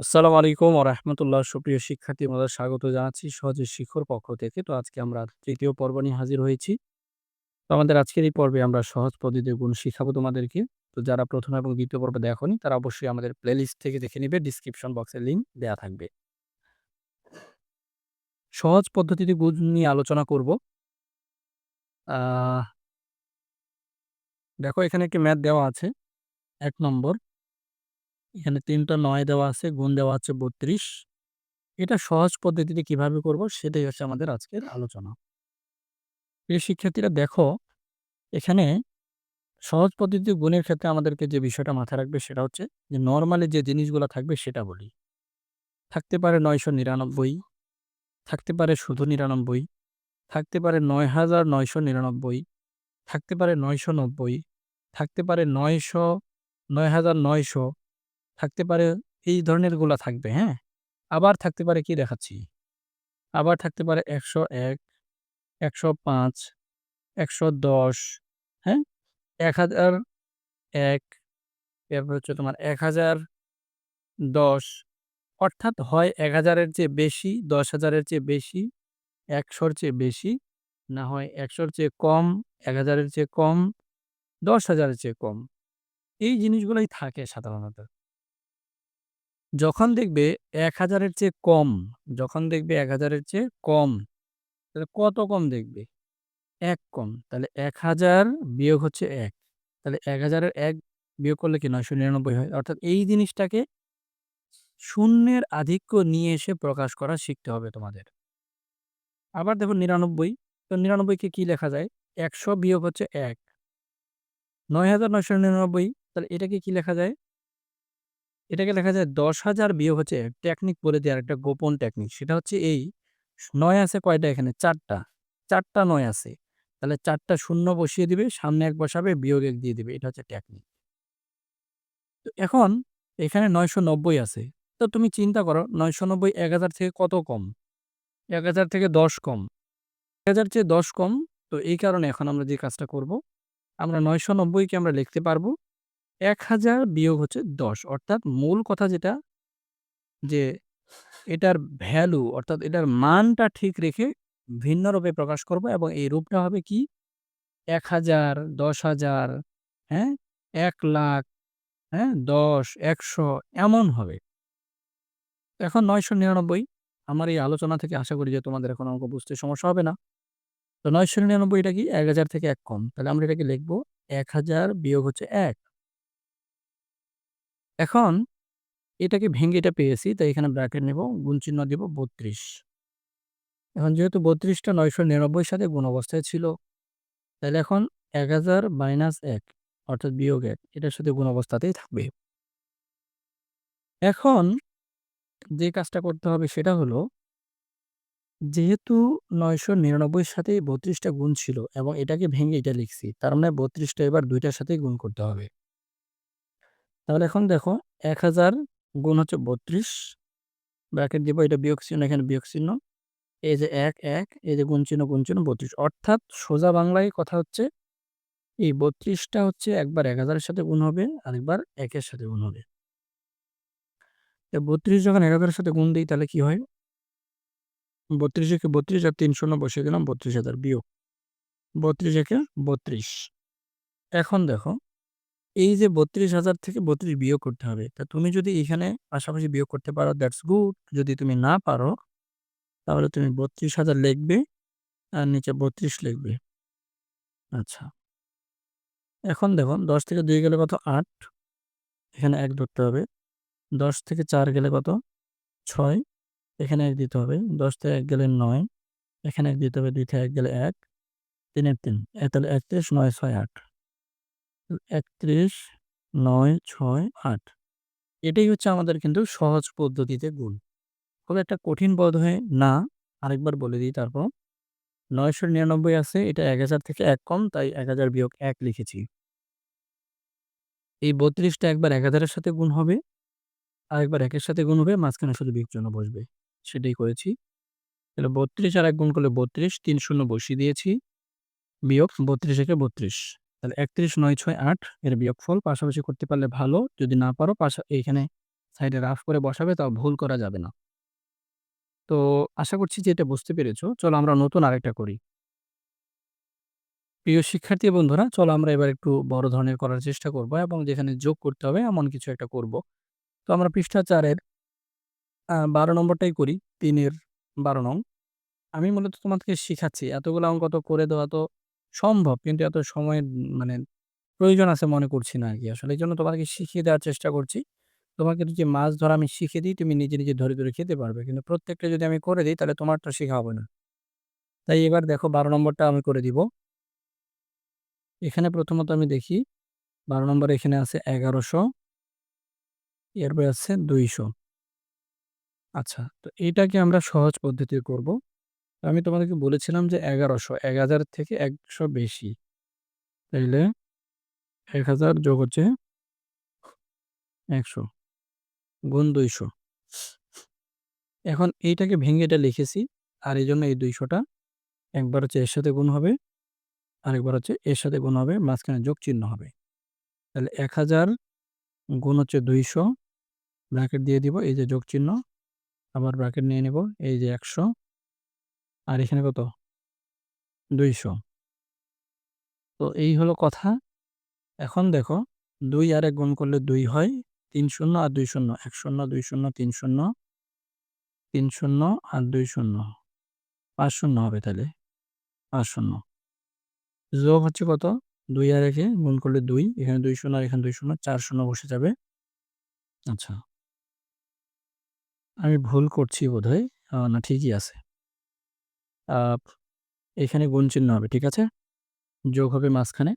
আসসালামু আলাইকুম রাহমাতুল্লাহ। সুপ্রিয় শিক্ষার্থী আমাদের স্বাগত জানাচ্ছি সহজে শিখর পক্ষ থেকে। তো আজকে আমরা তৃতীয় পর্ব নিয়ে হাজির হয়েছি। তো আমাদের আজকের এই পর্বে আমরা সহজ পদ্ধতিতে গুণ শিখাবো তোমাদেরকে। তো যারা ১ম এবং দ্বিতীয় পর্ব দেখোনি, তারা অবশ্যই আমাদের প্লেলিস্ট থেকে দেখে নিবে। ডেসক্রিপশন বক্সে লিংক দেয়া থাকবে। সহজ পদ্ধতিতে গুণ নিয়ে আলোচনা করব। দেখো এখানে একটি ম্যাথ দেওয়া আছে। এক নম্বর। এখানে ৩ টা ৯ দেওয়া আছে, গুণ দেওয়া আছে ৩২ এটা সহজ পদ্ধতিতে কীভাবে করব সেটাই হচ্ছে আমাদের আজকের আলোচনা। প্রিয় শিক্ষার্থীরা দেখো, এখানে সহজ পদ্ধতি গুণের ক্ষেত্রে আমাদেরকে যে বিষয়টা মাথায় রাখবে সেটা হচ্ছে যে নর্মালি যে জিনিসগুলা থাকবে সেটা বলি। থাকতে পারে ৯৯৯, থাকতে পারে শুধু ৯৯, থাকতে পারে ৯৯৯৯, থাকতে পারে ৯৯০, থাকতে পারে ৯০০, ৯৯০০, থাকতে পারে এই ধরনেরগুলা থাকবে, হ্যাঁ? আবার থাকতে পারে কি দেখাচ্ছি? আবার থাকতে পারে ১০১, ১০৫, ১১০, হ্যাঁ? ১০০১, এরপর হচ্ছে তোমার ১০১০ অর্থাৎ হয় এক হাজারের চেয়ে বেশি, দশ হাজারের চেয়ে বেশি, একশোর চেয়ে বেশি, না হয় একশোর চেয়ে কম, এক হাজারের চেয়ে কম, দশ হাজারের চেয়ে কম। এই জিনিসগুলোই থাকে সাধারণত। যখন দেখবে এক হাজারের চেয়ে কম, যখন দেখবে এক হাজারের চেয়ে কম, তাহলে কত কম দেখবে? এক কম। তাহলে ১০০০ বিয়োগ হচ্ছে এক তাহলে এক হাজারের এক বিয়োগ করলে কি ৯৯৯ হয়। অর্থাৎ এই জিনিসটাকে শূন্যের আধিক্য নিয়ে এসে প্রকাশ করা শিখতে হবে তোমাদের। আবার দেখো ৯৯, তো ৯৯ কে লেখা যায়? ১০০ বিয়োগ হচ্ছে ১। ৯৯৯৯ তাহলে এটাকে কি লেখা যায়? এটাকে লেখা যায় ১০০০০ বিয়োগ হচ্ছে টেকনিক বলে দেওয়ার একটা গোপন টেকনিক। সেটা হচ্ছে এই নয় আছে কয়টা এখানে? চারটা চারটা নয় আছে। তাহলে চারটা শূন্য বসিয়ে দিবে, সামনে এক বসাবে, বিয়োগ এক দিয়ে দিবে। এটা হচ্ছে টেকনিক। তো এখন এখানে ৯৯০ আছে। তো তুমি চিন্তা করো ৯৯০ ১০০০ থেকে কত কম? ১০০০ থেকে ১০ কম। ১০০০ চেয়ে ১০ কম। তো এই কারণে এখন আমরা যে কাজটা করব, আমরা ৯৯০ কে আমরা লিখতে পারব ১০০০ বিয়োগ হচ্ছে ১০ অর্থাৎ মূল কথা যেটা যে এটার ভ্যালু অর্থাৎ এটার মানটা ঠিক রেখে ভিন্ন রূপে প্রকাশ করব এবং এই রূপটা হবে কি এক হাজার দশ হাজার হ্যাঁ? ১,০০,০০০, হ্যাঁ? দশ একশো এমন হবে। এখন ৯৯৯ আমার এই আলোচনা থেকে আশা করি যে তোমাদের এখন অঙ্ক বুঝতে সমস্যা হবে না। তো ৯৯৯ এটা কি ১০০০ থেকে এক কম। তাহলে আমরা এটাকে লিখব এক হাজার বিয়োগ হচ্ছে ১। এখন এটাকে ভেঙে এটা পেয়েছি তাই এখানে ব্র্যাকেট নেব, গুণ চিহ্ন দিব ৩২। এখন যেহেতু বত্রিশটা নয়শো নিরানব্বই সাথে গুণ অবস্থায় ছিল, তাহলে এখন ১০০০ মাইনাস এক অর্থাৎ বিয়োগ এক এটার সাথে গুণ অবস্থাতেই থাকবে। এখন যে কাজটা করতে হবে সেটা হলো যেহেতু ৯৯৯ এর সাথে বত্রিশটা গুণ ছিল এবং এটাকে ভেঙে এটা লিখছি। তার মানে বত্রিশটা এবার দুইটার সাথেই গুণ করতে হবে। তাহলে এখন দেখো ১০০০ গুণ হচ্ছে ৩২ ব্র্যাকেট দিব এটা বিয়োগ চিহ্ন এখানে বিয়োগ চিহ্ন। এই যে ১, ১ এই যে গুণ চিহ্ন, গুণ চিহ্ন ৩২ অর্থাৎ সোজা বাংলায় কথা হচ্ছে এই বত্রিশটা হচ্ছে একবার এক হাজারের সাথে গুণ হবে, আরেকবার একের সাথে গুণ হবে। বত্রিশ যখন ১০০০ এর সাথে গুণ দেই তাহলে কি হয়? ৩২ একে ৩২ আর ৩ শূন্য বসিয়ে দিলাম ৩২,০০০ বিয়োগ। ৩২ একে ৩২। এখন দেখো এই যে ৩২,০০০ থেকে ৩২ বিয়োগ করতে হবে। তা তুমি যদি এখানে পাশাপাশি বিয়োগ করতে পারো দ্যাটস গুড। যদি তুমি না পারো তাহলে তুমি ৩২,০০০ লিখবে আর নিচে ৩২ লিখবে। আচ্ছা। এখন দেখো ১০ থেকে ২ গেলে কত? ৮ এখানে ১ ধরতে হবে। ১০ থেকে ৪ গেলে কত? ৬ এখানে ১ দিতে হবে। ১০ থেকে ১ গেলে ৯ এখানে ১ দিতে হবে। ২ থেকে ১ গেলে ১ ৩ এর ৩ এ তাহলে ৩১ ৯ ৬ ৮ ৩১ ৯ ৬ ৮ এটাই হচ্ছে আমাদের কিন্তু সহজ পদ্ধতিতে গুণ। খুব একটা কঠিন বোধহয় না। আরেকবার বলে দিই তারপর। ৯৯৯ আছে এটা ১০০০ থেকে এক কম তাই ১০০০ বিয়োগ এক লিখেছি। এই বত্রিশটা একবার ১০০০ এর সাথে গুণ হবে, আরেকবার ১ এর সাথে গুণ হবে, মাঝখানে শুধু বিয়োগ চিহ্ন বসবে। সেটাই করেছি। তাহলে ৩২ আর এক গুণ করলে ৩২, ৩ শূন্য বসিয়ে দিয়েছি। বিয়োগ ৩২ একে ৩২ তাহলে ৩১ ৯ ৬ ৮ এর বিয়োগফল পাশাপাশি করতে পারলে ভালো। যদি না পারো পাশা এইখানে সাইডে রাফ করে বসাবে তাও ভুল করা যাবে না। তো আশা করছি যে এটা বুঝতে পেরেছ। চলো আমরা নতুন আরেকটা করি। প্রিয় শিক্ষার্থী বন্ধুরা, চলো আমরা এবার একটু বড় ধরনের করার চেষ্টা করব এবং যেখানে যোগ করতে হবে এমন কিছু একটা করব। তো আমরা পৃষ্ঠা ৪ এর আ ১২ নম্বরটাই করি। তিনের বারো নং। আমি মূলত তোমাদেরকে শিখাচ্ছি। এতগুলো অঙ্ক তো করে দেওয়া তো সম্ভব। কিন্তু এত সময়ের মানে প্রয়োজন আছে মনে করছি না আরকি। আসলে এইজন্য তোমাকে শিখিয়ে দেওয়ার চেষ্টা করছি। তোমাকে যদি মাছ ধরা আমি শিখিয়ে দিই, তুমি নিজে, নিজে ধরে, ধরে খেতে পারবে। কিন্তু প্রত্যেকটা যদি আমি করে দেই তাহলে তোমারটা শেখা হবে না। তাই এবার দেখো ১২ নম্বরটা আমি করে দিব। এখানে প্রথমত আমি দেখি ১২ নম্বরে এখানে আছে ১১০০ এরপরে আছে ২০০ আচ্ছা, তো এইটাকে আমরা সহজ পদ্ধতিতে করব। আমি তোমাদেরকে বলেছিলাম যে ১১০০ ১০০০ থেকে ১০০ বেশি। তাইলে ১০০০ যোগ হচ্ছে ১০০ গুণ ২০০ এখন এইটাকে ভেঙে এটা লিখেছি। আর এই জন্য এই দুইশোটা একবার হচ্ছে এর সাথে গুণ হবে, আরেকবার হচ্ছে এর সাথে গুণ হবে, মাঝখানে যোগ চিহ্ন হবে। তাহলে ১০০০ গুণ হচ্ছে ২০০ ব্র্যাকেট দিয়ে দিব। এই যে যোগ চিহ্ন, আবার ব্র্যাকেট নিয়ে নেব। এই যে ১০০ আর এখানে কত? ২০০ তো এই হলো কথা। এখন দেখো ২ আর ১ গুণ করলে ২ হয়। ৩ শূন্য আর ২ শূন্য। ১ শূন্য, ২ শূন্য, ৩ শূন্য, ৩ শূন্য আর ২ শূন্য। ৫ শূন্য হবে তাহলে। ৫ শূন্য। যোগ হচ্ছে কত? ২ আর ১ এ গুণ করলে ২। এখানে ২ শূন্য আর এখানে ২ শূন্য। ৪ শূন্য বসে যাবে। আচ্ছা। আমি ভুল করছি বোধহয়। আ না ঠিকই আছে। এখানে গুণ চিহ্ন হবে। ঠিক আছে? যোগ হবে মাঝখানে।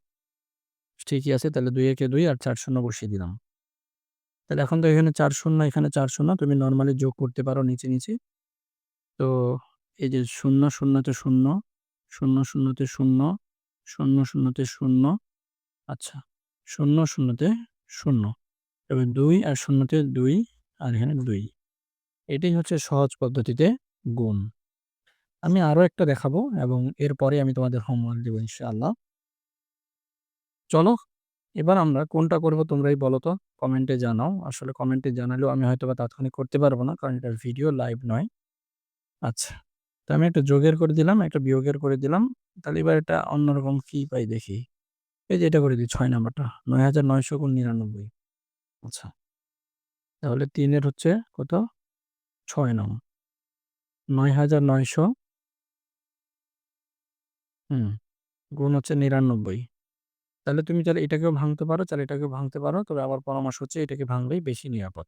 ঠিকই আছে। তাহলে দুই একে দুই আর চার শূন্য বসিয়ে দিলাম। তাহলে এখন তো এখানে চার শূন্য, এখানে চার শূন্য। তুমি নর্মালি যোগ করতে পারো নিচে, নিচে। তো এই যে ০, ০ তে ০, ০, ০ তে ০, ০, ০ তে ০, আচ্ছা ০, ০ তে ০ এবং ২ আর শূন্যতে দুই আর এখানে দুই এটাই হচ্ছে সহজ পদ্ধতিতে গুণ। আমি আরও একটা দেখাবো এবং এরপরে আমি তোমাদের হোমওয়ার্ক দেব ইনশাআল্লাহ। চলো এবার আমরা কোনটা করব তোমরাই বলো তো? কমেন্টে জানাও। আসলে কমেন্টে জানালেও আমি হয়তো বা তাৎক্ষণিক করতে পারব না। কারণ এটা ভিডিও লাইভ নয়। আচ্ছা। তো আমি একটা যোগের করে দিলাম, একটা বিয়োগের করে দিলাম। তাহলে এবার এটা অন্যরকম কি পাই দেখি। এই যে এটা করে দিই ৬ নাম্বারটা। ৯৯০০ গুণ ৯৯। আচ্ছা। তাহলে তিনের হচ্ছে কত? ৬ নং। ৯৯০০ হুম, গুণ হচ্ছে ৯৯। তাহলে তুমি চাইলে এটাকেও ভাঙতে পারো, চাইলে এটাকেও ভাঙতে পারো। তবে আমার পরামর্শ হচ্ছে এটাকে ভাঙলেই বেশি নিরাপদ।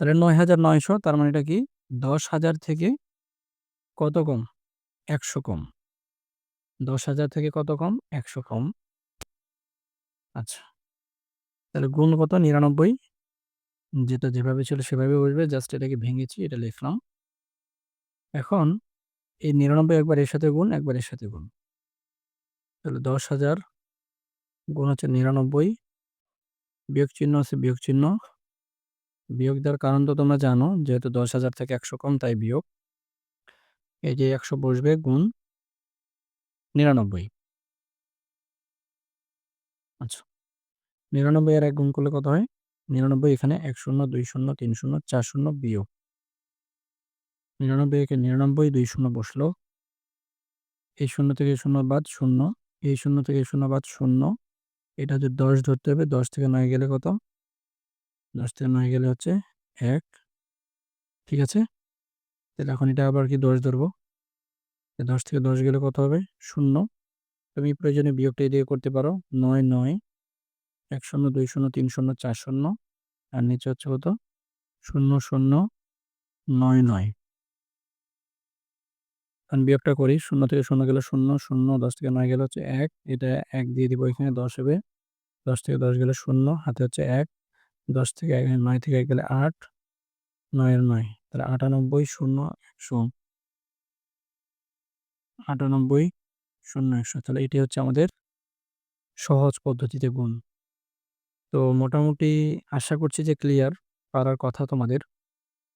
তাহলে ৯৯০০ তার মানে এটা কি? ১০,০০০ থেকে কত কম? ১০০ কম। ১০,০০০ থেকে কত কম? ১০০ কম। আচ্ছা। তাহলে গুণ কত? ৯৯ যেটা যেভাবে ছিল সেভাবে বসবে। জাস্ট এটাকে ভেঙেছি, এটা লিখলাম। এখন এই ৯৯ একবার এর সাথে গুণ, একবার এর সাথে গুণ। তাহলে ১০,০০০ গুণ হচ্ছে ৯৯ বিয়োগ চিহ্ন আছে বিয়োগ চিহ্ন। বিয়োগ দেওয়ার কারণ তো তোমরা জানো। যেহেতু ১০,০০০ থেকে ১০০ কম তাই বিয়োগ। এই যে ১০০ বসবে গুণ ৯৯। আচ্ছা। ৯৯ আর এক গুণ করলে কত হয়? ৯৯ এখানে এক শূন্য, দুই শূন্য, তিন শূন্য, চার শূন্য বিয়োগ। ৯৯ একে ৯৯, ২ শূন্য বসল। এই শূন্য থেকে শূন্য বাদ শূন্য। এই শূন্য থেকে শূন্য বাদ শূন্য। এটা হচ্ছে ১০ ধরতে হবে। ১০ থেকে নয় গেলে কত? ১০ থেকে নয় গেলে হচ্ছে এক ঠিক আছে? তাহলে এখন এটা আবার কি ১০ ধরবো। ১০ থেকে ১০ গেলে কত হবে? শূন্য তুমি প্রয়োজনে বিয়োগটা এদিকে করতে পারো। ৯, ৯, ১ শূন্য, দুই শূন্য, তিন শূন্য, চার শূন্য আর নিচে হচ্ছে কত? ০, ০, ৯, ৯। এখন বিয়োগটা করি। শূন্য থেকে শূন্য গেলে ০, ০, ১০ থেকে নয় গেলে হচ্ছে এক এটা এক দিয়ে দিব এখানে ১০ হবে। ১০ থেকে ১০ গেলে শূন্য হাতে হচ্ছে এক দশ থেকে এক নয় থেকে এক গেলে ৮, ৯ এর ৯ তাহলে ৯৮, ০, ১০০। ৯৮, ০, ১০০ তাহলে এটি হচ্ছে আমাদের সহজ পদ্ধতিতে গুণ। তো মোটামুটি আশা করছি যে ক্লিয়ার পারার কথা তোমাদের।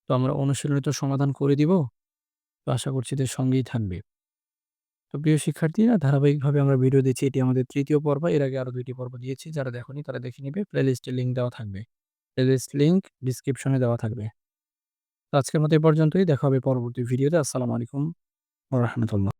তো আমরা অনুশীলনী তো সমাধান করে দিব। তো আশা করছি যে সঙ্গেই থাকবে। তো প্রিয় শিক্ষার্থীরা, ধারাবাহিকভাবে আমরা ভিডিও দিচ্ছি। এটি আমাদের তৃতীয় পর্ব। এর আগে আরও ২ টি পর্ব দিয়েছি। যারা দেখোনি তারা দেখে নিবে। প্লেলিস্টে লিঙ্ক দেওয়া থাকবে। প্লেলিস্ট লিঙ্ক ডিসক্রিপশনে দেওয়া থাকবে। তো আজকের মতো এ পর্যন্তই। দেখা হবে পরবর্তী ভিডিওতে। আসসালামু আলাইকুম রাহমাতুল্লাহ।